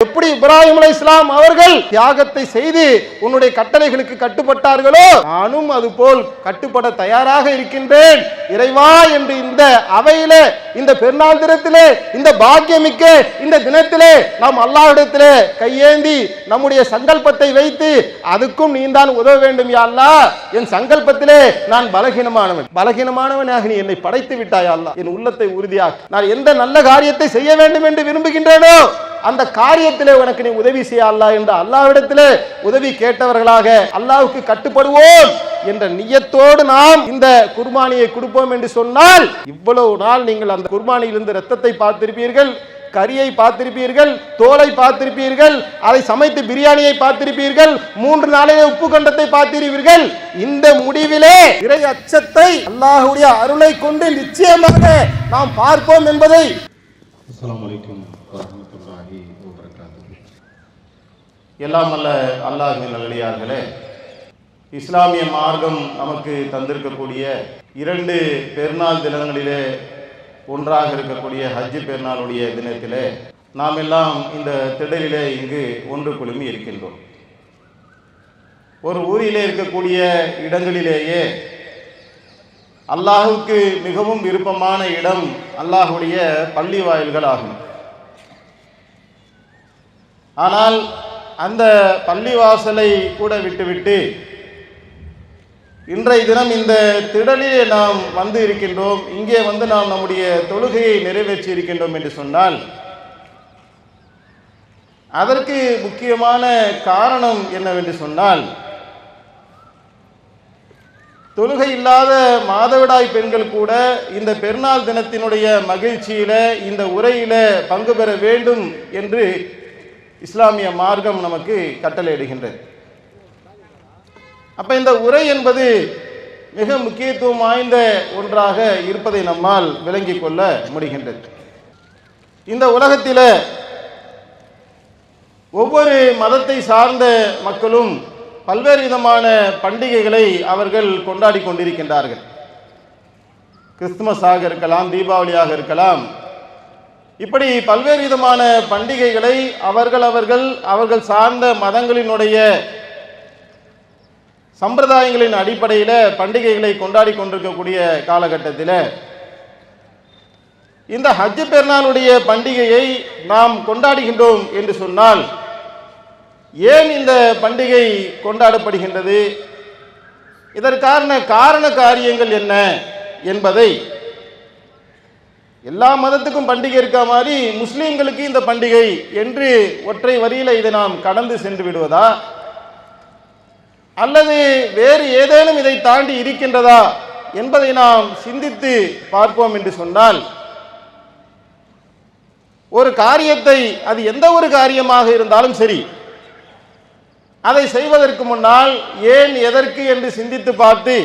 எப்படி இப்ராஹிம் அலை இஸ்லாம் அவர்கள் தியாகத்தை செய்து உன்னுடைய கட்டளைகளுக்கு கட்டுப்பட்டார்களோ நானும் அதுபோல் கட்டுப்பட தயாராக இருக்கின்றேன். இறைவா என்று இந்த அவையில இந்த பெருநாள் தினத்திலே இந்த பாக்கியமிக்க இந்த தினத்திலே நாம் அல்லாவிடத்திலே கையேந்தி நம்முடைய சங்கல்பத்தை வைத்து அதுக்கும் நீ தான் உதவ வேண்டும் யா என் சங்கல்பத்திலே நான் பலகீனமானவன். பலகீனமானவனாக நீ என்னை படைத்து விட்டாய் என் உள்ளத்தை உறுதியாக நான் எந்த நல்ல காரியத்தை செய்ய வேண்டும் என்று விரும்புகின்றேனோ அந்த காரியத்திலே உனக்கு நீ உதவி செய்ய அல்லா என்று அல்லாஹ்விடத்திலே உதவி கேட்டவர்களாக அல்லாவுக்கு கட்டுப்படுவோம் என்ற நியத்தோடு நாம் இந்த குர்பானியை கொடுப்போம் என்று சொன்னால் இவ்வளவு நாள் நீங்கள் அந்த குர்பானியிலிருந்து ரத்தத்தை பார்த்திருப்பீர்கள் கரியை பார்த்திருப்பீர்கள் தோலை பார்த்திருப்பீர்கள் அதை சமைத்து பிரியாணியை பார்த்திருப்பீர்கள் மூன்று நாளைய உப்பு கண்டத்தை பார்த்திருப்பீர்கள். இந்த முடிவிலே இறை அச்சத்தை அல்லாஹுடைய அருளை கொண்டு நிச்சயமாக நாம் பார்ப்போம் என்பதை அஸ்லாம் வலைக்கம் எல்லாம் அல்ல அல்லாஹின் நல்லடியார்களே இஸ்லாமிய மார்க்கம் நமக்கு தந்திருக்கக்கூடிய இரண்டு பெருநாள் தினங்களிலே ஒன்றாக இருக்கக்கூடிய ஹஜ்ஜு பெருநாளுடைய தினத்திலே நாம் எல்லாம் இந்த திடலிலே இங்கு ஒன்று குழுமி இருக்கின்றோம். ஒரு ஊரிலே இருக்கக்கூடிய இடங்களிலேயே அல்லாஹுக்கு மிகவும் விருப்பமான இடம் அல்லாஹுடைய பள்ளி வாயில்கள் ஆகும். ஆனால் அந்த பள்ளிவாசலை கூட விட்டுவிட்டு இன்றைய தினம் இந்த திடலிலே நாம் வந்து இருக்கின்றோம். இங்கே வந்து நாம் நம்முடைய தொழுகையை நிறைவேற்றி இருக்கின்றோம் என்று சொன்னால் அதற்கு முக்கியமான காரணம் என்னவென்று சொன்னால் தொழுகை இல்லாத மாதவிடாய் பெண்கள் கூட இந்த பெருநாள் தினத்தினுடைய மகிழ்ச்சியில இந்த உரையில பங்கு பெற வேண்டும் என்று இஸ்லாமிய மார்க்கம் நமக்கு கட்டளையிடுகின்றது. அப்ப இந்த உரை என்பது மிக முக்கியத்துவம் வாய்ந்த ஒன்றாக இருப்பதை நம்மால் விளங்கிக் கொள்ள முடிகின்றது. இந்த உலகத்தில ஒவ்வொரு மதத்தை சார்ந்த மக்களும் பல்வேறு விதமான பண்டிகைகளை அவர்கள் கொண்டாடி கொண்டிருக்கின்றார்கள். கிறிஸ்துமஸாக இருக்கலாம் தீபாவளியாக இருக்கலாம் இப்படி பல்வேறு விதமான பண்டிகைகளை அவர்கள் அவர்கள் அவர்கள் சார்ந்த மதங்களினுடைய சம்பிரதாயங்களின் அடிப்படையில் பண்டிகைகளை கொண்டாடி கொண்டிருக்கக்கூடிய காலகட்டத்தில் இந்த ஹஜ்ஜு பெருநாளுடைய பண்டிகையை நாம் கொண்டாடுகின்றோம் என்று சொன்னால் ஏன் இந்த பண்டிகை கொண்டாடப்படுகின்றது? இதற்கான காரண காரியங்கள் என்ன என்பதை எல்லா மதத்துக்கும் பண்டிகை இருக்க மாதிரி முஸ்லீம்களுக்கு இந்த பண்டிகை என்று ஒற்றை வரியில் இதை நாம் கடந்து சென்று விடுவதா? அல்லது வேறு ஏதேனும் இதை தாண்டி இருக்கின்றதா என்பதை நாம் சிந்தித்து பார்ப்போம் என்று சொன்னால் ஒரு காரியத்தை அது எந்த ஒரு காரியமாக இருந்தாலும் சரி அதை செய்வதற்கு முன்னால் ஏன் எதற்கு என்று சிந்தித்து பார்த்து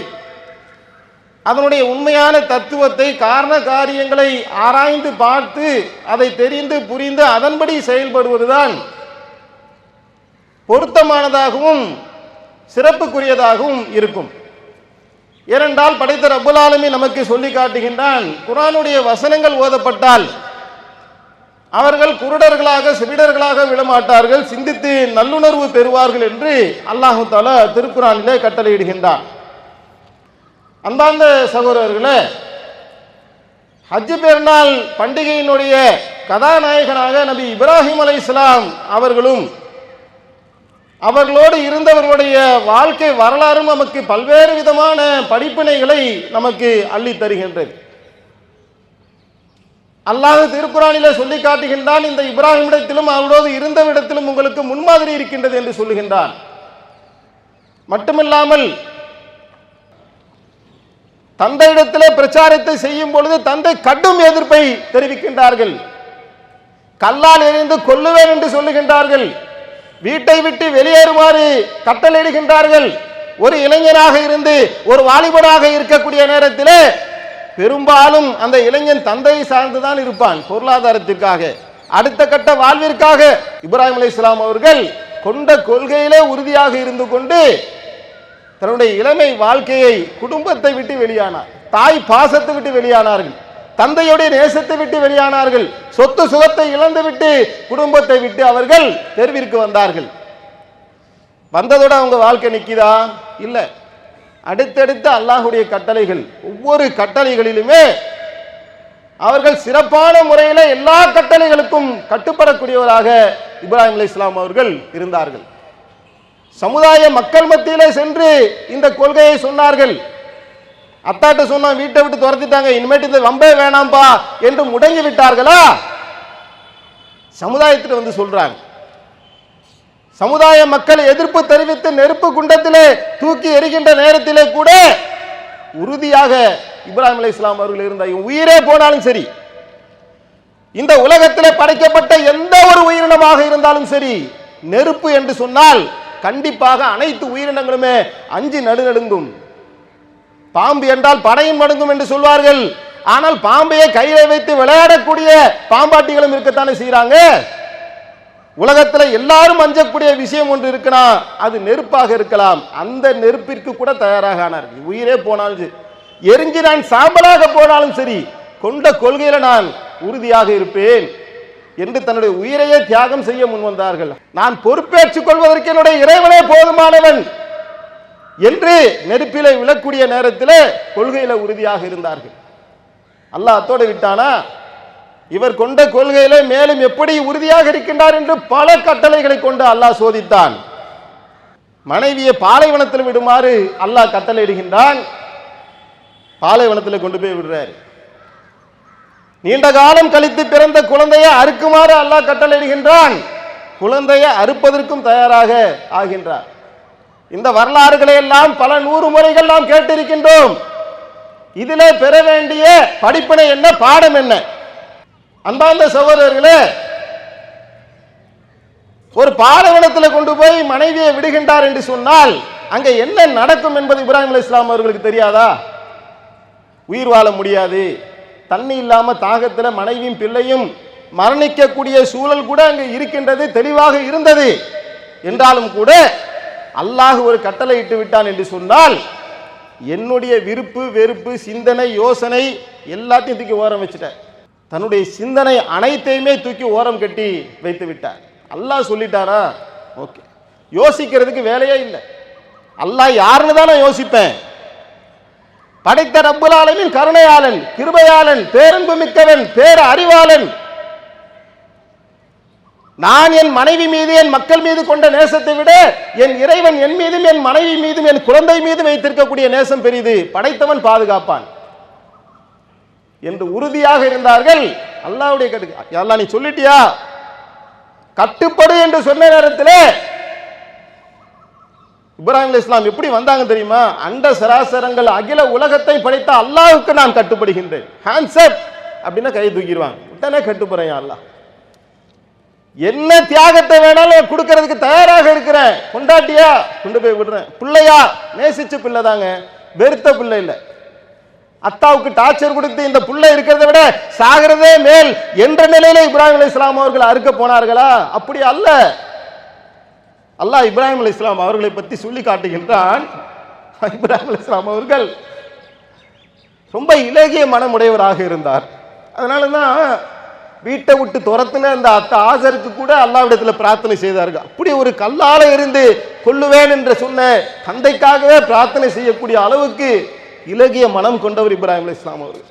அதனுடைய உண்மையான தத்துவத்தை காரண காரியங்களை ஆராய்ந்து பார்த்து அதை தெரிந்து புரிந்து அதன்படி செயல்படுவதுதான் பொருத்தமானதாகவும் சிறப்புக்குரியதாகவும் இருக்கும். ஏனென்றால் படைத்த ரபுலாலுமே நமக்கு சொல்லி காட்டுகின்றான் குரானுடைய வசனங்கள் ஓதப்பட்டால் அவர்கள் குருடர்களாக செவிடர்களாக விடமாட்டார்கள் சிந்தித்து நல்லுணர்வு பெறுவார்கள் என்று அல்லாஹு தாலா திருக்குறானிலே கட்டளையிடுகின்றான். அன்பார்ந்த சகோதரர்களே ஹஜ்ஜு பெருநாள் பண்டிகையினுடைய கதாநாயகனாக நபி இப்ராஹிம் அலை இஸ்லாம் அவர்களும் அவர்களோடு இருந்தவர்களுடைய வாழ்க்கை வரலாறும் நமக்கு பல்வேறு விதமான படிப்பினைகளை நமக்கு அள்ளி தருகின்றது. அல்லாஹ் திருக்குறானில சொல்லி காட்டுகின்றான் இந்த இப்ராஹிமிடத்திலும் அவரோடு இருந்தவிடத்திலும் உங்களுக்கு முன்மாதிரி இருக்கின்றது என்று சொல்லுகின்றான். மட்டுமில்லாமல் தந்தையிடத்திலே பிரச்சாரத்தை செய்யும் பொழுது தந்தை கடும் எதிர்ப்பை தெரிவிக்கின்றார்கள். கல்லால் எரிந்து கொல்லுவேன் என்று சொல்லுகின்றார்கள். வீட்டை விட்டு வெளியேறுமாறு கட்டளையிடுகின்றார்கள். ஒரு இளைஞனாக இருந்து ஒரு வாலிபனாக இருக்கக்கூடிய நேரத்திலே பெரும்பாலும் அந்த இளைஞன் தந்தையை சார்ந்துதான் இருப்பான் பொருளாதாரத்திற்காக. அடுத்த கட்ட வாழ்விற்காக இப்ராஹிம் அலி இஸ்லாம் அவர்கள் கொண்ட கொள்கையிலே உறுதியாக இருந்து கொண்டு தன்னுடைய இளமை வாழ்க்கையை குடும்பத்தை விட்டு வெளியானார். தாய் பாசத்தை விட்டு வெளியானார்கள். தந்தையுடைய நேசத்தை விட்டு வெளியானார்கள். சொத்து சுகத்தை இழந்து விட்டு குடும்பத்தை விட்டு அவர்கள் தெருவிற்கு வந்தார்கள். வந்ததோட அவங்க வாழ்க்கை நிற்கிதா இல்லை. அடுத்தடுத்த அல்லாஹுடைய கட்டளைகள் ஒவ்வொரு கட்டளைகளிலுமே அவர்கள் சிறப்பான முறையில் எல்லா கட்டளைகளுக்கும் கட்டுப்படக்கூடியவராக இப்ராஹிம் அலி இஸ்லாம் அவர்கள் இருந்தார்கள். சமுதாய மக்கள் மத்தியிலே சென்று இந்த கொள்கையை சொன்னார்கள். அத்தாட்ட சொன்னா வீட்டை விட்டு துரத்திட்டாங்க இனிமேட்டு இந்த வம்பே வேணாம்பா என்று முடங்கி விட்டார்களா? சமுதாயத்தில் வந்து சொல்றாங்க. சமுதாய மக்கள் எதிர்ப்பு தெரிவித்து நெருப்பு குண்டத்திலே தூக்கி எரிகின்ற நேரத்திலே கூட உறுதியாக இப்ராஹிம் அலி இஸ்லாம் அவர்கள் இருந்த உயிரே போனாலும் சரி இந்த உலகத்திலே படைக்கப்பட்ட எந்த ஒரு உயிரினமாக இருந்தாலும் சரி நெருப்பு என்று சொன்னால் கண்டிப்பாக அனைத்து உயிரினங்களுமே அஞ்சு நடுநடுங்கும் பாம்பு என்றால் படையும் நடுங்கும் என்று சொல்வார்கள். ஆனால் பாம்பையே கையில வைத்து விளையாடக்கூடிய பாம்பாட்டிகளும் இருக்கத்தானே செய்யறாங்க உலகத்தில் எல்லாரும் அஞ்சக்கூடிய விஷயம் ஒன்று இருக்குன்னா அது நெருப்பாக இருக்கலாம். அந்த நெருப்பிற்கு கூட தயாராக ஆனார்கள் உயிரே போனாலும் சரி எரிஞ்சு நான் சாம்பலாக போனாலும் சரி கொண்ட கொள்கையில நான் உறுதியாக இருப்பேன். என்று தன்னுடைய உயிரையே தியாகம் செய்ய முன் வந்தார்கள். நான் பொறுப்பேற்றுக் கொள்வதற்கு என்னுடைய இறைவனே போதுமானவன் என்று நெருப்பிலே விழக்கூடிய நேரத்தில் கொள்கையில உறுதியாக இருந்தார்கள். அல்லாஹ் அத்தோடு விட்டானா? இவர் கொண்ட கொள்கையில மேலும் எப்படி உறுதியாக இருக்கின்றார் என்று பல கட்டளைகளை கொண்டு அல்லாஹ் சோதித்தான். மனைவியை பாலைவனத்தில் விடுமாறு அல்லாஹ் கட்டளையிடுகின்றான். பாலைவனத்தில் கொண்டு போய் விடுறாரு. நீண்ட காலம் கழித்து பிறந்த குழந்தையை அறுக்குமாறு அல்லாஹ் கட்டளையிடுகின்றான். குழந்தையை அறுப்பதற்கும் தயாராக ஆகின்றார். இந்த வரலாறுகளை எல்லாம் பல நூறு முறைகள் நாம் கேட்டிருக்கின்றோம். இதிலே பெற வேண்டிய படிப்பினை என்ன பாடம் என்ன? அன்பார்ந்த சகோதரர்களே ஒரு பாலைவனத்தில் கொண்டு போய் மனைவியை விடுகின்றார் என்று சொன்னால் அங்கே என்ன நடக்கும் என்பது இப்ராஹிம் இஸ்லாம் அவர்களுக்கு தெரியாதா? உயிர் வாழ முடியாது. தண்ணி இல்லாமல் தாகத்தில் மனைவியும் பிள்ளையும் மரணிக்கக்கூடிய சூழல் கூட அங்கே இருக்கின்றது தெளிவாக இருந்தது. என்றாலும் கூட அல்லாஹ் ஒரு கட்டளை இட்டு விட்டான் என்று சொன்னால் என்னுடைய விருப்பு வெறுப்பு சிந்தனை யோசனை எல்லாத்தையும் தூக்கி ஓரம் வச்சுட்டேன் தன்னுடைய சிந்தனை அனைத்தையுமே தூக்கி ஓரம் கட்டி வைத்து விட்டார். அல்லாஹ் சொல்லிட்டாரா? ஓகே. யோசிக்கிறதுக்கு வேலையே இல்லை. அல்லாஹ் யாருன்னு தான் நான் யோசிப்பேன். படைத்த ரப்புல் கருணையாளன் கிருபையாளன் பேரன்பு மிக்கவன் பேர அறிவாளன் நான் என் மனைவி மீது என் மக்கள் மீது கொண்ட நேசத்தை விட என் இறைவன் என் மீதும் என் மனைவி மீதும் என் குழந்தை மீதும் வைத்திருக்கக்கூடிய நேசம் பெரிது. படைத்தவன் பாதுகாப்பான். என்று உறுதியாக இருந்தார்கள். அல்லாவுடைய கட்டு அல்லா நீ சொல்லிட்டியா? கட்டுப்படு என்று சொன்ன நேரத்தில் இப்ராஹிம் இஸ்லாம் எப்படி வந்தாங்க தெரியுமா? அண்ட சராசரங்கள் அகில உலகத்தை படைத்த அல்லாவுக்கு நான் கட்டுப்படுகின்றேன். ஹேண்ட்ஸ் அப்படின்னா கை தூக்கிடுவாங்க. உடனே கட்டுப்படுறேன் அல்லாஹ். என்ன தியாகத்தை வேணாலும் கொடுக்கறதுக்கு தயாராக இருக்கிறேன் கொண்டாட்டியா கொண்டு போய் விடுறேன். பிள்ளையா? நேசிச்ச பிள்ளை தாங்க. வெறுத்த பிள்ளை இல்லை. அத்தாவுக்கு டார்ச்சர் கொடுத்து இந்த புள்ள இருக்கிறத விட சாகிறதே மேல் என்ற நிலையில இப்ராஹிம் அலி இஸ்லாம் அவர்கள் அறுக்க போனார்களா? அப்படி அல்ல. அல்லாஹ் இப்ராஹிம் அலி இஸ்லாம் அவர்களை பற்றி சொல்லி காட்டுகின்றான். இப்ராஹிம் அலி இஸ்லாம் அவர்கள் ரொம்ப இலகிய மனமுடையவராக இருந்தார். அதனால தான் வீட்டை விட்டு துரத்துன அந்த அத்த ஆசருக்கு கூட அல்லாவிடத்தில் பிரார்த்தனை செய்தார்கள். அப்படி ஒரு கல்லால இருந்து கொள்ளுவேன் என்று சொன்ன தந்தைக்காகவே பிரார்த்தனை செய்யக்கூடிய அளவுக்கு இலகிய மனம் கொண்டவர் இப்ராஹிம் அலி இஸ்லாம் அவர்கள்.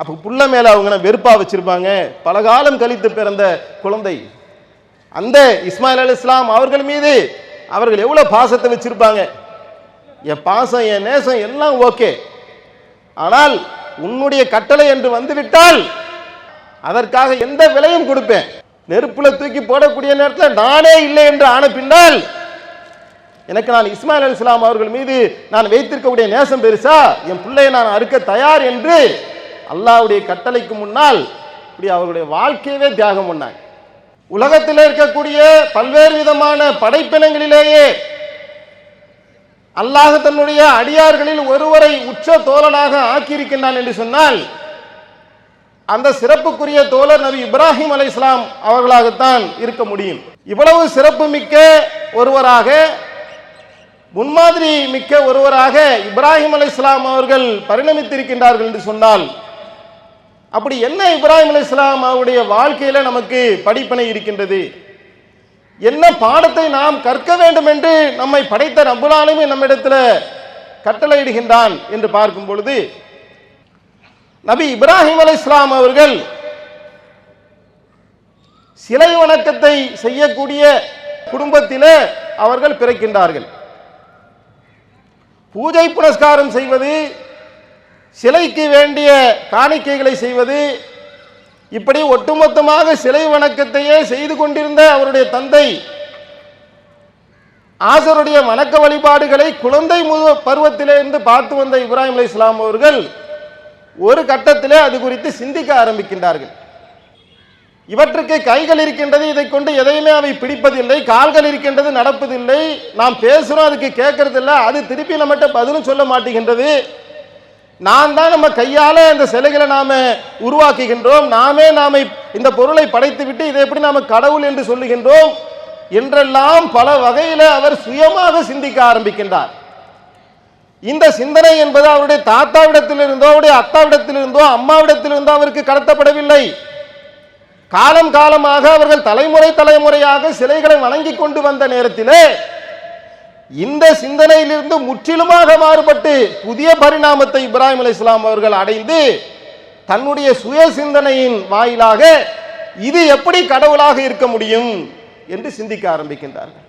அப்போ புள்ள மேலே அவங்க வெறுப்பாக வச்சிருப்பாங்க. பல காலம் கழித்து பிறந்த குழந்தை. அந்த இஸ்மாயில் அலி இஸ்லாம் அவர்கள் மீது அவர்கள் எவ்வளோ பாசத்தை வச்சுருப்பாங்க? என் பாசம் என் நேசம் எல்லாம் ஓகே. ஆனால் உன்னுடைய கட்டளை என்று வந்துவிட்டால் அதற்காக எந்த விலையும் கொடுப்பேன். நெருப்புல தூக்கி போடக்கூடிய நேரத்தில் நானே இல்லை என்று ஆன பின்னால் எனக்கு நான் இஸ்மாயில் அலி இஸ்லாம் அவர்கள் மீது நான் வைத்திருக்கக்கூடிய நேசம் பெருசா? என் பிள்ளையை நான் அறுக்க தயார் என்று அல்லாவுடைய கட்டளைக்கு முன்னால் இப்படி அவர்களுடைய வாழ்க்கையவே தியாகம் பண்ணாங்க. உலகத்தில் இருக்கக்கூடிய பல்வேறு விதமான படைப்பினங்களிலேயே அல்லாஹ் தன்னுடைய அடியார்களில் ஒருவரை உச்ச தோழனாக ஆக்கியிருக்கின்றான் என்று சொன்னால் அந்த சிறப்புக்குரிய தோழர் நபி இப்ராஹிம் அலை இஸ்லாம் அவர்களாகத்தான் இருக்க முடியும். இவ்வளவு சிறப்பு மிக்க ஒருவராக முன்மாதிரி மிக்க ஒருவராக இப்ராஹிம் அலை இஸ்லாம் அவர்கள் பரிணமித்திருக்கின்றார்கள் என்று சொன்னால் அப்படி என்ன இப்ராஹிம் அலி இஸ்லாம் அவருடைய வாழ்க்கையில நமக்கு படிப்பனை இருக்கின்றது? என்ன பாடத்தை நாம் கற்க வேண்டும் என்று நம்மை படைத்த ரப்புலாலுமே நம்மிடத்தில் கட்டளையிடுகின்றான் என்று பார்க்கும் பொழுது நபி இப்ராஹிம் அலி இஸ்லாம் அவர்கள் சிலை வணக்கத்தை செய்யக்கூடிய குடும்பத்தில் அவர்கள் பிறக்கின்றார்கள். பூஜை புனஸ்காரம் செய்வது சிலைக்கு வேண்டிய காணிக்கைகளை செய்வது இப்படி ஒட்டுமொத்தமாக சிலை வணக்கத்தையே செய்து கொண்டிருந்த அவருடைய தந்தை ஆசருடைய வணக்க வழிபாடுகளை குழந்தை முது பருவத்திலிருந்து பார்த்து வந்த இப்ராஹிம் அலி இஸ்லாம் அவர்கள் ஒரு கட்டத்திலே அது குறித்து சிந்திக்க ஆரம்பிக்கின்றார்கள். இவற்றுக்கு கைகள் இருக்கின்றது இதை கொண்டு எதையுமே அவை பிடிப்பதில்லை கால்கள் இருக்கின்றது நடப்பதில்லை. நாம் பேசுறோம் அதுக்கு கேட்கறதில்ல அது திருப்பி நம்மகிட்ட பதிலும் சொல்ல மாட்டேங்கின்றது நான் தான் நம்ம கையால அந்த சிலைகளை நாம உருவாக்குகின்றோம். நாமே நாம இந்த பொருளை படைத்து விட்டு இதை எப்படி நாம கடவுள் என்று சொல்லுகின்றோம்? என்றெல்லாம் பல வகையில அவர் சுயமாக சிந்திக்க ஆரம்பிக்கின்றார். இந்த சிந்தனை என்பது அவருடைய தாத்தாவிடத்திலிருந்தோ அவருடைய அத்தாவிடத்திலிருந்தோ அம்மாவிடத்திலிருந்தோ அவருக்கு கடத்தப்படவில்லை. காலம் காலமாக அவர்கள் தலைமுறை தலைமுறையாக சிலைகளை வணங்கி கொண்டு வந்த நேரத்திலே இந்த சிந்தனையிலிருந்து முற்றிலுமாக மாறுபட்டு புதிய பரிணாமத்தை இப்ராஹிம் அலி இஸ்லாம் அவர்கள் அடைந்து தன்னுடைய சுய சிந்தனையின் வாயிலாக இது எப்படி கடவுளாக இருக்க முடியும் என்று சிந்திக்க ஆரம்பிக்கின்றார்கள்.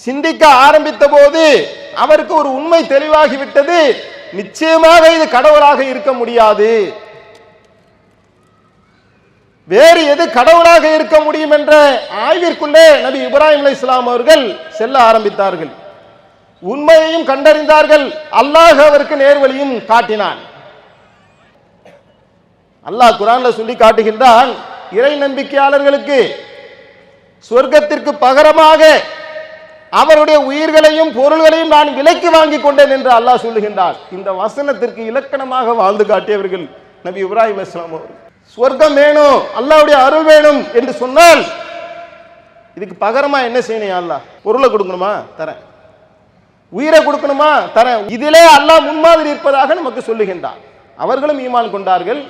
சிந்திக்க ஆரம்பித்த போது அவருக்கு ஒரு உண்மை தெளிவாகிவிட்டது. நிச்சயமாக இது கடவுளாக இருக்க முடியாது. வேறு எது கடவுளாக இருக்க முடியும் என்ற ஆய்விற்குள்ளே நபி இப்ராஹிம் அலி இஸ்லாம் அவர்கள் செல்ல ஆரம்பித்தார்கள். உண்மையையும் கண்டறிந்தார்கள். அல்லாஹ் அவருக்கு நேர்வழியும் காட்டினான். அல்லாஹ் குரான்ல சொல்லி காட்டுகின்றான் இறை நம்பிக்கையாளர்களுக்கு சொர்க்கத்திற்கு பகரமாக அவருடைய உயிர்களையும் பொருள்களையும் நான் விலைக்கு வாங்கி கொண்டேன் என்று அல்லாஹ் சொல்லுகின்றார் இந்த வசனத்திற்கு இலக்கணமாக வாழ்ந்து காட்டியவர்கள் நபி இப்ராஹிம் இஸ்லாம் அவர்கள். சொர்க்கம் வேணும் அல்லாவுடைய அருள் வேணும் என்று சொன்னால் இதுக்கு பகரமா என்ன செய்யணும் அல்லா பொருளை கொடுக்கணுமா? தரேன். உயிரை கொடுக்கணுமா? தரேன். இதிலே அல்லாஹ் முன்மாதிரி இருப்பதாக நமக்கு சொல்லுகின்றான். அவர்களும் ஈமான் கொண்டார்கள்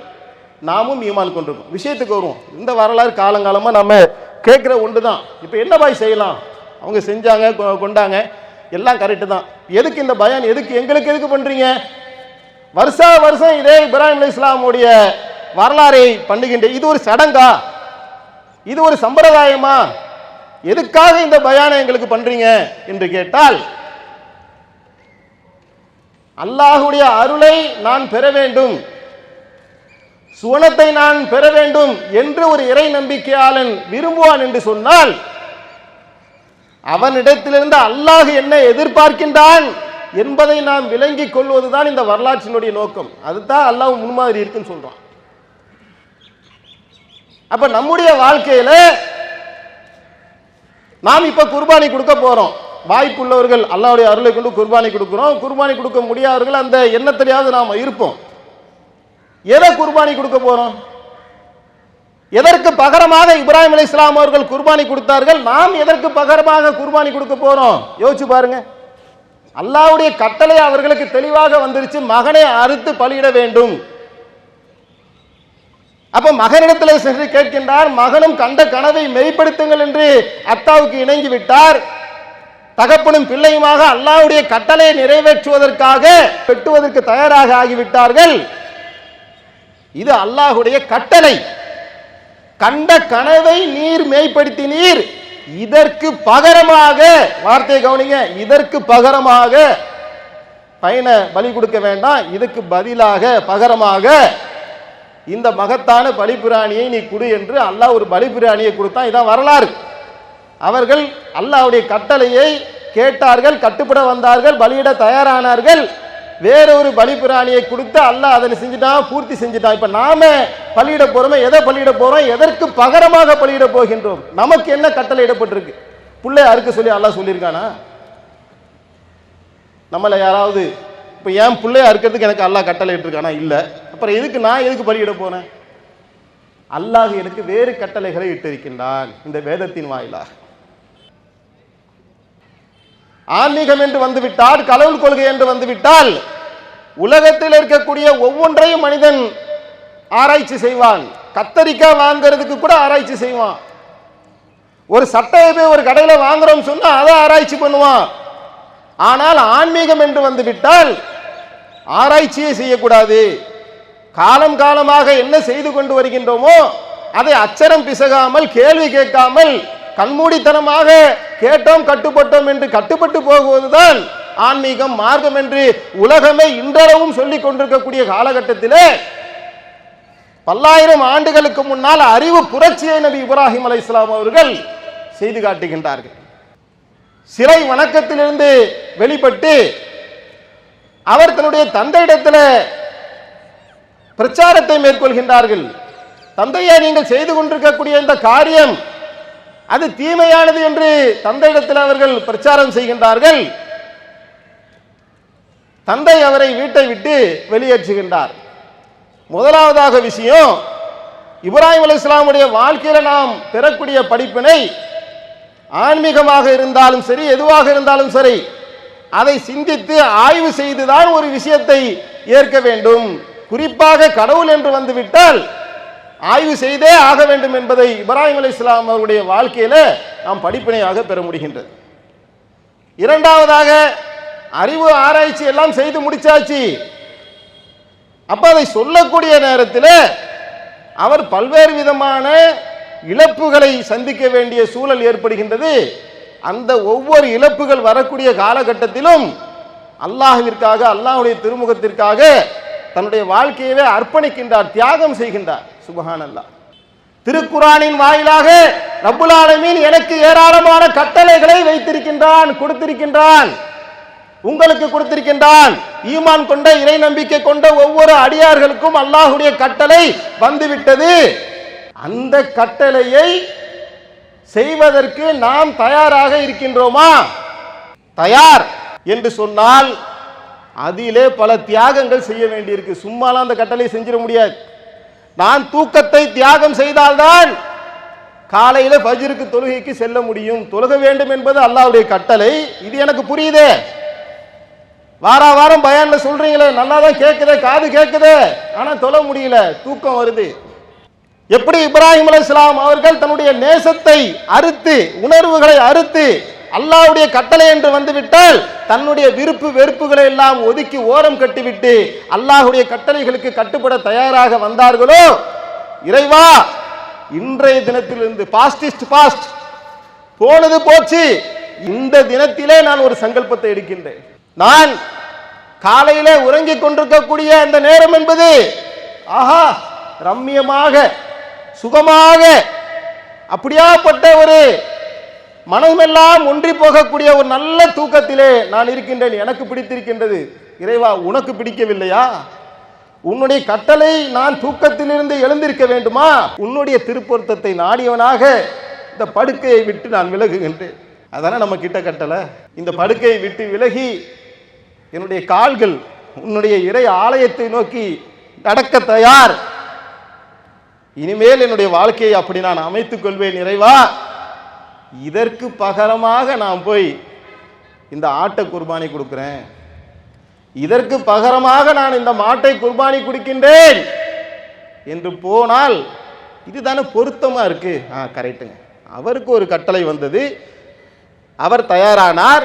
நாமும் ஈமான் கொண்டிருக்கோம். விஷயத்துக்கு வருவோம். இந்த வரலாறு காலங்காலமா நம்ம கேட்குற ஒன்று தான் இப்போ என்ன பாய் செய்யலாம்? அவங்க செஞ்சாங்க கொ- கொண்டாங்க எல்லாம் கரெக்டு தான். எதுக்கு இந்த பயன்? எதுக்கு? எங்களுக்கு எதுக்கு பண்றீங்க? வருஷா வருஷம் இதே இப்ராஹிம் அலி இஸ்லாமுடைய வரலாறை பண்ணுகின்ற இது ஒரு சடங்கா? இது ஒரு சம்பிரதாயமா? எதுக்காக இந்த பயானை எங்களுக்கு பண்றீங்க? என்று கேட்டால் அல்லாஹுடைய அருளை நான் பெற வேண்டும். சுவனத்தை நான் பெற வேண்டும் என்று ஒரு இறை நம்பிக்கையாளன் விரும்புவான் என்று சொன்னால் அவனிடத்திலிருந்து அல்லாஹ் என்ன எதிர்பார்க்கின்றான் என்பதை நாம் விளங்கிக் கொள்வதுதான் இந்த வரலாற்றினுடைய நோக்கம். அதுதான் அல்லாஹ் முன்மாதிரி இருக்குன்னு சொல்றான். அப்ப நம்முடைய வாழ்க்கையில நாம் இப்ப குர்பானி கொடுக்க போறோம். வாய்ப்புள்ளவர்கள் அல்லாவுடைய அருளை கொண்டு குர்பானி கொடுக்கிறோம். குர்பானி கொடுக்க முடியாதவர்கள் அந்த எண்ணத்திலேயாவது நாம் இருப்போம். எதை குர்பானி கொடுக்க போறோம்? எதற்கு பகரமாக இப்ராஹிம் அலி இஸ்லாம் அவர்கள் குர்பானி கொடுத்தார்கள்? நாம் எதற்கு பகரமாக குர்பானி கொடுக்க போறோம்? யோசிச்சு பாருங்க. அல்லாவுடைய கட்டளை அவர்களுக்கு தெளிவாக வந்துருச்சு. மகனை அறுத்து பலியிட வேண்டும். அப்ப மகனிடத்தில் சென்று கேட்கின்றார் மகனும் கண்ட கனவை மெய்ப்படுத்துங்கள் என்று அத்தாவுக்கு இணங்கி விட்டார். தகப்பனும் பிள்ளையுமாக அல்லாவுடைய கட்டளையை நிறைவேற்றுவதற்காக வெட்டுவதற்கு தயாராக ஆகிவிட்டார்கள். இது அல்லாஹுடைய கட்டளை. கண்ட கனவை நீர் மேய்ப்படுத்தினீர் இதற்கு பகரமாக வார்த்தையை கவனிங்க இதற்கு பகரமாக பையனை பலி கொடுக்க வேண்டாம் இதுக்கு பதிலாக பகரமாக இந்த மகத்தான பலிபிராணியை நீ கொடு என்று அல்லாஹ் ஒரு பலிபிராணியை கொடுத்தான் இதான் வரலாறு. அவர்கள் அல்லாஹ்வுடைய கட்டளையை கேட்டார்கள் கட்டுப்பட வந்தார்கள் பலியிட தயாரானார்கள். வேறொரு பலிபிராணியை கொடுத்து அல்லாஹ் அதனை செஞ்சுட்டான் பூர்த்தி செஞ்சுட்டான் இப்ப நாம பலியிட போறோமே எதை பலியிட போறோம் எதற்கு பகரமாக பலியிட போகின்றோம்? நமக்கு என்ன கட்டளை இடப்பட்டிருக்கு? பிள்ளை அறுக்க சொல்லி அல்லாஹ் சொல்லியிருக்கானா? நம்மளை யாராவது இப்போ என் பிள்ளைய அறுக்கிறதுக்கு எனக்கு அல்லாஹ் கட்டளை இட்டிருக்கானா? இல்லை. அப்புறம் எதுக்கு நான் எதுக்கு பலியிட போனேன் அல்லாஹ் எனக்கு வேறு கட்டளைகளை இட்டிருக்கின்றான் இந்த வேதத்தின் வாயிலாக. ஆன்மீகம் என்று வந்துவிட்டால் கடவுள் கொள்கை என்று வந்துவிட்டால் உலகத்தில் இருக்கக்கூடிய ஒவ்வொன்றையும் மனிதன் ஆராய்ச்சி செய்வான். கத்தரிக்காய் வாங்குறதுக்கு கூட ஆராய்ச்சி செய்வான். ஒரு சட்டையை போய் ஒரு கடையில் வாங்குறோம் சொன்னா அதை ஆராய்ச்சி பண்ணுவான். ஆனால் ஆன்மீகம் என்று வந்து விட்டால் ஆராய்ச்சியே செய்யக்கூடாது. காலம் காலமாக என்ன செய்து கொண்டு வருகின்றோமோ அதை அச்சரம் பிசகாமல் கேள்வி கேட்காமல் கண்மூடித்தனமாக கேட்டோம் கட்டுப்பட்டோம் என்று கட்டுப்பட்டு போகுவதுதான் ஆன்மீகம் மார்க்கம் என்று உலகமே இன்றளவும் சொல்லிக் கொண்டிருக்கக்கூடிய காலகட்டத்திலே பல்லாயிரம் ஆண்டுகளுக்கு முன்னால் அறிவு புரட்சியை நபி இப்ராஹிம் அலை இஸ்லாம் அவர்கள் செய்து காட்டுகின்றார்கள். சிலை வணக்கத்திலிருந்து வெளிப்பட்டு அவர் தன்னுடைய தந்தையிடத்தில் பிரச்சாரத்தை மேற்கொள்கின்றார்கள். தந்தையை நீங்கள் செய்து கொண்டிருக்கக்கூடிய இந்த காரியம் அது தீமையானது என்று தந்தையிடத்தில் அவர்கள் பிரச்சாரம் செய்கின்றார்கள். தந்தை அவரை வீட்டை விட்டு வெளியேற்றுகின்றார். முதலாவதாக விஷயம் இப்ராஹிம் அலி இஸ்லாமுடைய வாழ்க்கையில நாம் பெறக்கூடிய படிப்பினை ஆன்மீகமாக இருந்தாலும் சரி எதுவாக இருந்தாலும் சரி அதை சிந்தித்து ஆய்வு செய்துதான் ஒரு விஷயத்தை ஏற்க வேண்டும். குறிப்பாக கடவுள் என்று வந்துவிட்டால் ஆய்வு செய்தே ஆக வேண்டும் என்பதை இப்ராஹிம் அலி இஸ்லாம் அவருடைய வாழ்க்கையில நாம் படிப்பினையாக பெற முடிகின்றது. இரண்டாவதாக அறிவு ஆராய்ச்சி எல்லாம் செய்து முடிச்சாச்சு. அப்ப அதை சொல்லக்கூடிய நேரத்தில் அவர் பல்வேறு விதமான இழப்புகளை சந்திக்க வேண்டிய சூழல் ஏற்படுகின்றது. அந்த ஒவ்வொரு இழப்புகள் வரக்கூடிய காலகட்டத்திலும் அல்லாஹிற்காக அல்லாஹுடைய திருமுகத்திற்காக தன்னுடைய வாழ்க்கையவே அர்ப்பணிக்கின்றார் தியாகம் செய்கின்றார். சுபஹானல்லா. திருக்குறானின் திருக்குரானின் வாயிலாக ரப்புல் எனக்கு ஏராளமான கட்டளைகளை வைத்திருக்கின்றான் கொடுத்திருக்கின்றான். உங்களுக்கு கொடுத்திருக்கின்றான். ஈமான் கொண்ட இறை நம்பிக்கை கொண்ட ஒவ்வொரு அடியார்களுக்கும் அல்லாஹ்வுடைய கட்டளை வந்துவிட்டது. அந்த கட்டளையை செய்வதற்கு நாம் தயாராக இருக்கின்றோமா? தயார் என்று சொன்னால் அதிலே பல தியாகங்கள் செய்ய வேண்டியிருக்கு. சும்மாலாம் அந்த கட்டளை செஞ்சிட முடியாது. நான் தூக்கத்தை தியாகம் செய்தால்தான் காலையில் ஃபஜ்ருக்கு தொழுகைக்கு செல்ல முடியும். தொழுக வேண்டும் என்பது அல்லாவுடைய கட்டளை. இது எனக்கு புரியுதே. வார வாரம் பயன்ல சொல்றீங்களே நல்லா தான் கேட்குதே காது கேட்குதே ஆனால் தொழ முடியல தூக்கம் வருது. எப்படி இப்ராஹிம் அலைஹிஸ்ஸலாம் அவர்கள் தன்னுடைய நேசத்தை அறுத்து உணர்வுகளை அறுத்து அல்லாவுடைய கட்டளை என்று வந்துவிட்டால் தன்னுடைய விருப்பு வெறுப்புகளை எல்லாம் ஒதுக்கி ஓரம் கட்டிவிட்டு அல்லாஹுடைய கட்டளைகளுக்கு கட்டுப்பட தயாராக வந்தார்களோ? இறைவா இன்றைய தினத்திலிருந்து பாஸ்டிஸ்ட் பாஸ்ட் போனது போச்சு. இந்த தினத்திலே நான் ஒரு சங்கல்பத்தை எடுக்கின்றேன். நான் காலையில உறங்கிக் கொண்டிருக்கக்கூடிய அந்த நேரம் என்பது ஆஹா ரம்மியமாக சுகமாக அப்படியாப்பட்ட ஒரு மனமெல்லாம் ஒன்றி போகக்கூடிய ஒரு நல்ல தூக்கத்திலே நான் இருக்கின்றேன். எனக்கு பிடித்திருக்கின்றது. இறைவா உனக்கு பிடிக்கவில்லையா? உன்னுடைய கட்டளை நான் தூக்கத்திலிருந்து எழுந்திருக்க வேண்டுமா? உன்னுடைய திருப்பொருத்தத்தை நாடியவனாக இந்த படுக்கையை விட்டு நான் விலகுகின்றேன். அதானே நம்ம கிட்ட கட்டளை? இந்த படுக்கையை விட்டு விலகி என்னுடைய கால்கள் உன்னுடைய இறை ஆலயத்தை நோக்கி நடக்க தயார். இனிமேல் என்னுடைய வாழ்க்கையை அப்படி நான் அமைத்துக் கொள்வேன் இறைவா. இதற்கு பகரமாக நான் போய் இந்த ஆட்டை குர்பானி கொடுக்குறேன். இதற்கு பகரமாக நான் இந்த மாட்டை குர்பானி கொடுக்கின்றேன். என்று போனால் இதுதானே பொருத்தமாக இருக்கு? ஆ கரெக்டுங்க அவருக்கு ஒரு கட்டளை வந்தது. அவர் தயாரானார்.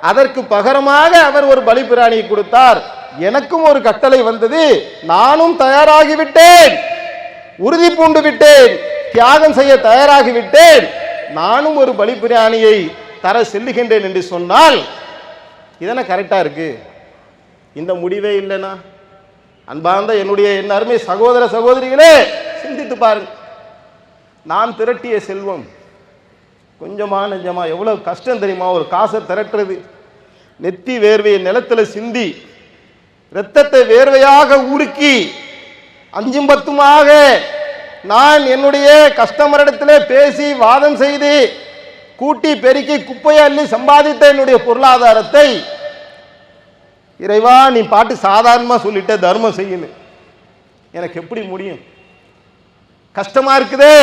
அதற்கு பகரமாக அவர் ஒரு பலிபிராணியை கொடுத்தார். எனக்கும் ஒரு கட்டளை வந்தது. நானும் தயாராகிவிட்டேன். உறுதி பூண்டு விட்டேன். தியாகம் செய்ய தயாராகிவிட்டேன். நானும் ஒரு பலிபிராணியை தர செல்லுகின்றேன் என்று சொன்னால் இதென்ன கரெக்டாக இருக்கு? இந்த முடிவே இல்லைனா அன்பார்ந்த என்னுடைய என் அருமை சகோதர சகோதரிகளே சிந்தித்து பாருங்க நான் திரட்டிய செல்வம் கொஞ்சமா நெஞ்சமா எவ்வளவு கஷ்டம் தெரியுமா? ஒரு காசை திரட்டுறது. நெத்தி வேர்வையை நிலத்தில் சிந்தி இரத்தத்தை வேர்வையாக உருக்கி அஞ்சும் பத்துமாக நான் என்னுடைய கஸ்டமரிடத்திலே பேசி வாதம் செய்து கூட்டி பெருக்கி குப்பையை அள்ளி சம்பாதித்த என்னுடைய பொருளாதாரத்தை இறைவா நீ பாட்டு சாதாரணமாக சொல்லிட்ட தர்மம் செய்யணும் எனக்கு எப்படி முடியும்? கஷ்டமா இருக்குதே.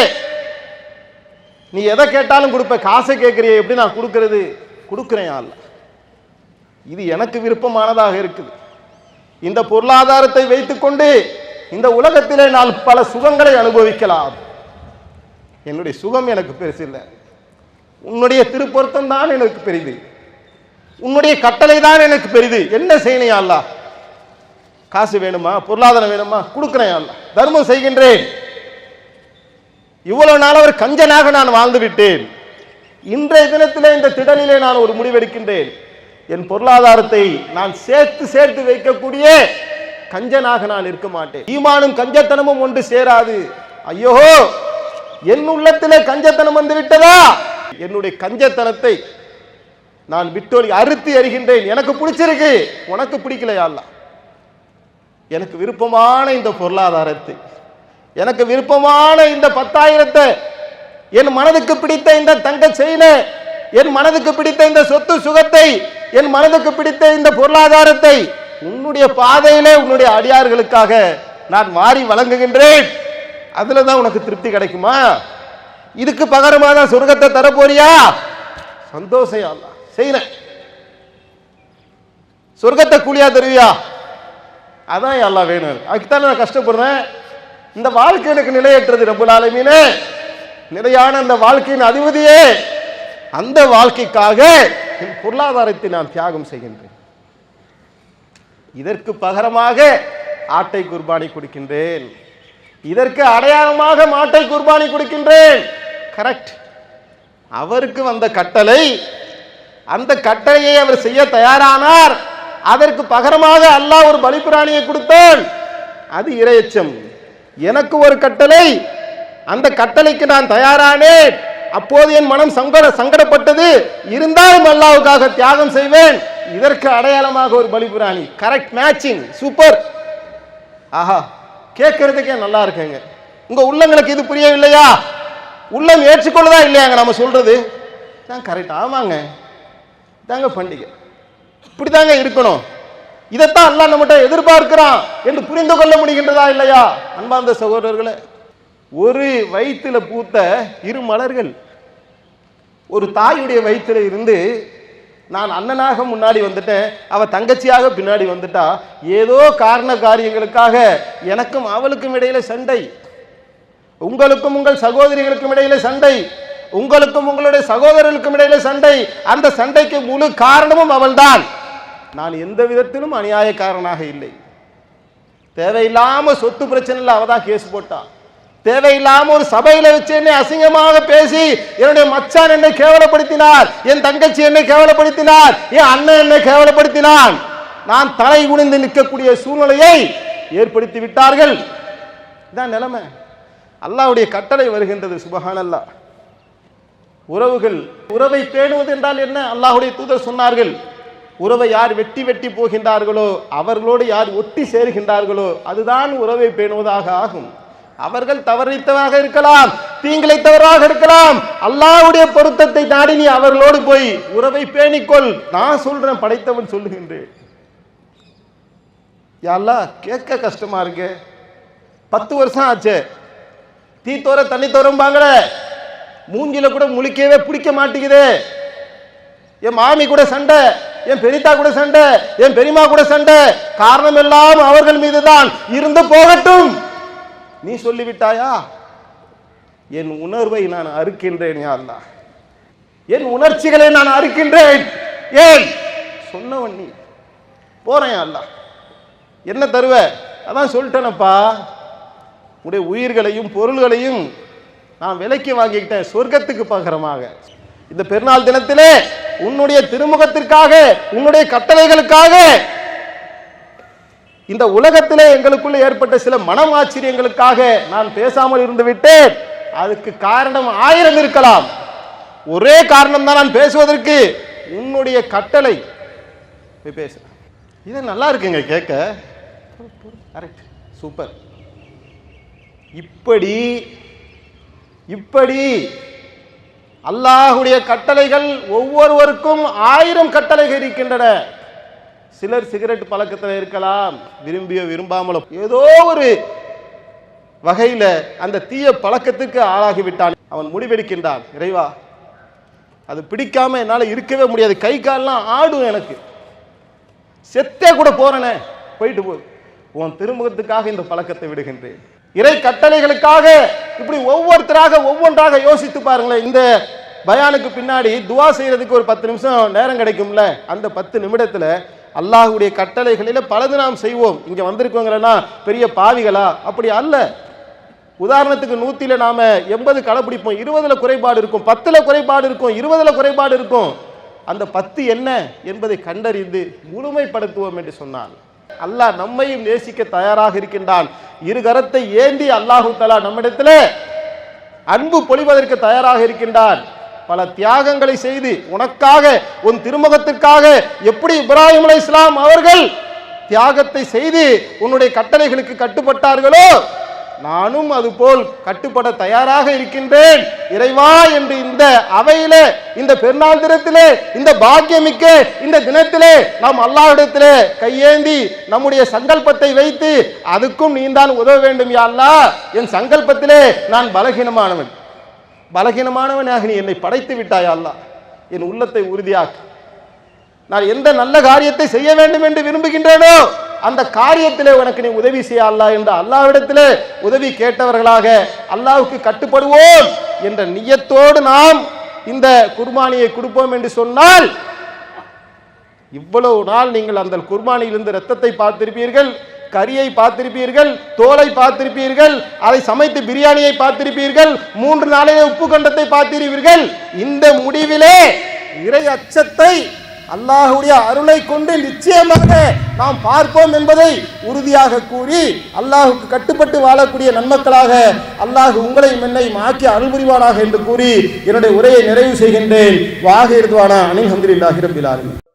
நீ எதை கேட்டாலும் கொடுப்ப காசை கேட்குறிய எப்படி நான் கொடுக்கறது? கொடுக்குறேன் அல்ல இது எனக்கு விருப்பமானதாக இருக்குது. இந்த பொருளாதாரத்தை வைத்துக்கொண்டு இந்த உலகத்திலே நான் பல சுகங்களை அனுபவிக்கலாம். என்னுடைய சுகம் எனக்கு பெருசில்லை உன்னுடைய திருப்பொருத்தம் தான் எனக்கு பெரிது. உன்னுடைய கட்டளை தான் எனக்கு பெரிது. என்ன செய்யணும் அல்லா காசு வேணுமா? பொருளாதாரம் வேணுமா? கொடுக்குறேன் அல்லா தர்மம் செய்கின்றேன். இவ்வளவு நாள் ஒரு கஞ்சனாக நான் வாழ்ந்து விட்டேன். இன்றைய தினத்திலே இந்த திடலிலே நான் ஒரு முடிவெடுக்கின்றேன். என் பொருளாதாரத்தை நான் சேர்த்து சேர்த்து வைக்கக்கூடிய கஞ்சனாக நான் இருக்க மாட்டேன் ஈமானும் கஞ்சத்தனமும் ஒன்று சேராது. ஐயோ என் உள்ளத்திலே கஞ்சத்தனம் வந்து விட்டதா என்னுடைய கஞ்சத்தனத்தை நான் விட்டோலி அறுத்து எறிகின்றேன். எனக்கு பிடிச்சிருக்கு. உனக்கு பிடிக்கலையா எனக்கு விருப்பமான இந்த பொருளாதாரத்தை எனக்கு விருப்பமான இந்த பத்தாயிரத்தை என் மனதுக்கு பிடித்த இந்த தங்க செயினை என் மனதுக்கு பிடித்த இந்த சொத்து சுகத்தை என் மனதுக்கு பிடித்த இந்த பொருளாதாரத்தை உன்னுடைய பாதையிலே உன்னுடைய அடியார்களுக்காக நான் மாறி வழங்குகின்றேன். அதுல தான் உனக்கு திருப்தி கிடைக்குமா? இதுக்கு பகரமாக தான் சொர்க்கத்தை தரப்போறியா? சந்தோஷம் அல்லா செய்யறேன் சொர்க்கத்தை கூலியா தருவியா? அதான் எல்லாம் வேணும்? அதுக்குத்தானே நான் கஷ்டப்படுறேன். இந்த வாழ்க்கை எனக்கு நிலையற்றது ரொம்ப ஆலமீனே நிலையான அந்த வாழ்க்கையின் அதிபதியே. அந்த வாழ்க்கைக்காக என் பொருளாதாரத்தை நான் தியாகம் செய்கின்றேன். இதற்கு பகரமாக ஆட்டை குர்பானி கொடுக்கின்றேன். இதற்கு அடையாளமாக மாட்டை குர்பானி கொடுக்கின்றேன். கரெக்ட் அவருக்கு வந்த கட்டளை அந்த கட்டளையை அவர் செய்ய தயாரானார். அதற்கு பகரமாக அல்லாஹ் ஒரு பலிபிராணியை கொடுத்தான். அது இரையச்சம். எனக்கு ஒரு கட்டளை அந்த கட்டளைக்கு நான் தயாரானேன். அப்போது என் மனம் சங்கட சங்கடப்பட்டது. இருந்தாலும் அல்லாவுக்காக தியாகம் செய்வேன். இதற்கு அடையாளமாக ஒரு பலிபுராணி. கரெக்ட் மேட்சிங் சூப்பர் ஆஹா. கேட்கறதுக்கே நல்லா இருக்குங்க. உங்க உள்ளங்களுக்கு இது புரியவில்லையா? உள்ளம் ஏற்றுக்கொள்ளதா இல்லையாங்க நம்ம சொல்றது? தான் கரெக்ட் ஆமாங்க. தாங்க பண்டிகை. இப்படிதாங்க இருக்கணும். இதைத்தான் அல்லா நம்மகிட்ட எதிர்பார்க்கிறான் என்று புரிந்து கொள்ள முடிகின்றதா இல்லையா? அன்பார்ந்த சகோதரர்களே ஒரு வயிற்றுல பூத்த இரு மலர்கள். ஒரு தாயுடைய வயிற்றுல இருந்து நான் அண்ணனாக முன்னாடி வந்துட்டேன் அவள் தங்கச்சியாக பின்னாடி வந்துட்டா ஏதோ காரண காரியங்களுக்காக எனக்கும் அவளுக்கும் இடையில சண்டை. உங்களுக்கும் உங்கள் சகோதரிகளுக்கும் இடையில சண்டை. உங்களுக்கும் உங்களுடைய சகோதரர்களுக்கும் இடையில சண்டை. அந்த சண்டைக்கு முழு காரணமும் அவள்தான். நான் எந்த விதத்திலும் அநியாயக்காரனாக இல்லை. தேவையில்லாம சொத்து பிரச்சனையில் அவள் தான் கேஸ் போட்டான் தேவையில்லாம ஒரு சபையில வச்சு என்னை அசிங்கமாக பேசி என்னுடைய மச்சான் என்னை கேவலப்படுத்தினார் என் தங்கச்சி என்னை கேவலப்படுத்தினார் என் அண்ணன் என்னை கேவலப்படுத்தினான். நான் தலை குனிந்து நிற்கக்கூடிய சூழ்நிலையை ஏற்படுத்தி விட்டார்கள். இதான் நிலைமை. அல்லாவுடைய கட்டளை வருகின்றது சுபஹானல்லாஹ் உறவுகள் உறவை பேணுவது என்றால் என்ன? அல்லாஹுடைய தூதர் சொன்னார்கள் உறவை யார் வெட்டி வெட்டி போகின்றார்களோ அவர்களோடு யார் ஒட்டி சேர்கின்றார்களோ அதுதான் உறவை பேணுவதாக ஆகும். அவர்கள் தவறித்தவராக இருக்கலாம் தீங்கிழைத்தவராக இருக்கலாம் அல்லாவுடைய பொருத்தத்தை நாடி நீ அவர்களோடு போய் உறவை பேணிக்கொள். நான் சொல்றேன் படைத்தவன் சொல்லுகின்றேன். யாழ்லா கேட்க கஷ்டமா இருக்கு? பத்து வருஷம் ஆச்சு. தீ தோற தண்ணி தோறம்பாங்கட மூஞ்சில கூட முழிக்கவே பிடிக்க மாட்டேங்குது. என் மாமி கூட சண்டை என் பெரியத்தா கூட சண்டை என் பெரியம்மா கூட சண்டை. காரணம் எல்லாம் அவர்கள் மீதுதான். இருந்து போகட்டும். நீ சொல்லிவிட்டாயா? என் உணர்வை நான் அறுக்கின்றேன் யா என் உணர்ச்சிகளை நான் அறுக்கின்றேன். ஏன் சொன்னவன் நீ. போறேன் யா என்ன தருவ? அதான் சொல்லிட்டேனப்பா. உடைய உயிர்களையும் பொருள்களையும் நான் விலைக்கு வாங்கிக்கிட்டேன் சொர்க்கத்துக்கு பகரமாக. இந்த பெருநாள் தினத்திலே உன்னுடைய திருமுகத்திற்காக உன்னுடைய கட்டளைகளுக்காக இந்த உலகத்திலே எங்களுக்குள்ள ஏற்பட்ட சில மனமாச்சரியங்களுக்காக நான் பேசாமல் இருந்து விட்டேன். அதுக்கு காரணம் ஆயிரம் இருக்கலாம். ஒரே காரணம் தான் நான் பேசுவதற்கு உன்னுடைய கட்டளை. போய் பேச. இது நல்லா இருக்குங்க கேட்க கரெக்ட் சூப்பர் இப்படி இப்படி அல்லாஹுடைய கட்டளைகள் ஒவ்வொருவருக்கும் ஆயிரம் கட்டளைகள் இருக்கின்றன. சிலர் சிகரெட் பழக்கத்தில் இருக்கலாம் விரும்பிய விரும்பாமலோ. ஏதோ ஒரு வகையில் அந்த தீய பழக்கத்துக்கு ஆளாகிவிட்டான். அவன் முடிவெடுக்கின்றான். இறைவா அது பிடிக்காம என்னால் இருக்கவே முடியாது. கை கால்லாம் ஆடும் எனக்கு. செத்தே கூட போறேனே. போயிட்டு போகுது உன் திருமுகத்துக்காக இந்த பழக்கத்தை விடுகின்றேன். இறை கட்டளைகளுக்காக இப்படி ஒவ்வொருத்தராக ஒவ்வொன்றாக யோசித்து பாருங்களேன். இந்த பயானுக்கு பின்னாடி துவா செய்யறதுக்கு ஒரு பத்து நிமிஷம் நேரம் கிடைக்கும்ல. அந்த பத்து நிமிடத்துல அல்லாஹுடைய கட்டளைகளில் பலது நாம் செய்வோம். இங்கே வந்திருக்கவங்களா பெரிய பாவிகளா? அப்படி அல்ல. உதாரணத்துக்கு நூற்றியில் நாம் எண்பது கடைப்பிடிப்போம் இருபதில் குறைபாடு இருக்கும். பத்தில் குறைபாடு இருக்கும். இருபதில் குறைபாடு இருக்கும். அந்த பத்து என்ன என்பதை கண்டறிந்து முழுமைப்படுத்துவோம் என்று சொன்னான். அல்லாஹ் நம்மையும் நேசிக்க தயாராக இருக்கின்றான். இரு கரத்தை ஏந்தி அல்லாஹு தலா நம்மிடத்தில் அன்பு பொழிவதற்கு தயாராக இருக்கின்றான். பல தியாகங்களை செய்து உனக்காக உன் திருமுகத்திற்காக எப்படி இப்ராஹிம் அலை இஸ்லாம் அவர்கள் தியாகத்தை செய்து உன்னுடைய கட்டளைகளுக்கு கட்டுப்பட்டார்களோ நானும் அதுபோல் கட்டுப்பட தயாராக இருக்கின்றேன். இறைவா என்று இந்த அவையிலே இந்த பெருநாந்திரத்திலே இந்த பாக்கியமிக்க இந்த தினத்திலே நாம் அல்லாவிடத்திலே கையேந்தி நம்முடைய சங்கல்பத்தை வைத்து அதுக்கும் நீந்தான் உதவ வேண்டும் யா அல்லா என் சங்கல்பத்திலே நான் பலகீனமானவன். பலகீனமானவனாக நீ என்னை படைத்து விட்டாய் அல்லாஹ்? என் உள்ளத்தை உறுதியாக்கு. நான் எந்த நல்ல காரியத்தை செய்ய வேண்டும் என்று விரும்புகின்றேனோ அந்த காரியத்திலே உனக்கு நீ உதவி செய்ய அல்லா என்று அல்லாவிடத்திலே உதவி கேட்டவர்களாக அல்லாவுக்கு கட்டுப்படுவோம் என்ற நியத்தோடு நாம் இந்த குர்பானியை கொடுப்போம் என்று சொன்னால் இவ்வளவு நாள் நீங்கள் அந்த குர்பானியிலிருந்து ரத்தத்தை பார்த்திருப்பீர்கள். கறியை பார்த்திருப்பீர்கள் தோலை பார்த்திருப்பீர்கள் அதை சமைத்து பிரியாணியை பார்த்திருப்பீர்கள் மூன்று நாளைய உப்பு கண்டத்தை பார்த்திருப்பீர்கள். இந்த முடிவிலே இறை அச்சத்தை அல்லாஹுடைய அருளை கொண்டு நிச்சயமாக நாம் பார்ப்போம் என்பதை உறுதியாக கூறி அல்லாஹுக்கு கட்டுப்பட்டு வாழக்கூடிய நன்மக்களாக அல்லாஹ் உங்களையும் என்னையும் ஆக்கி அருள் புரிவானாக என்று கூறி என்னுடைய உரையை நிறைவு செய்கின்றேன். வாக இருதுவானா அனில் ஹந்திரில்லாஹி